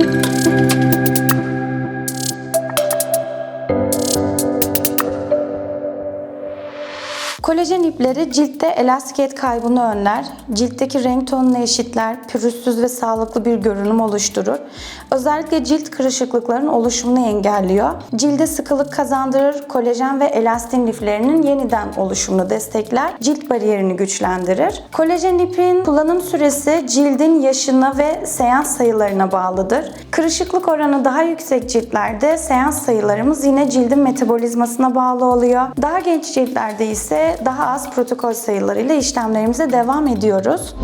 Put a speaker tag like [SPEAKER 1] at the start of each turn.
[SPEAKER 1] Música Kolajen ipleri ciltte elastikiyet kaybını önler, ciltteki renk tonunu eşitler, pürüzsüz ve sağlıklı bir görünüm oluşturur. Özellikle cilt kırışıklıkların oluşumunu engelliyor. Cilde sıkılık kazandırır, kolajen ve elastin liflerinin yeniden oluşumunu destekler, cilt bariyerini güçlendirir. Kolajen ipin kullanım süresi cildin yaşına ve seans sayılarına bağlıdır. Kırışıklık oranı daha yüksek ciltlerde seans sayılarımız yine cildin metabolizmasına bağlı oluyor. Daha genç ciltlerde ise daha az protokol sayılarıyla işlemlerimize devam ediyoruz.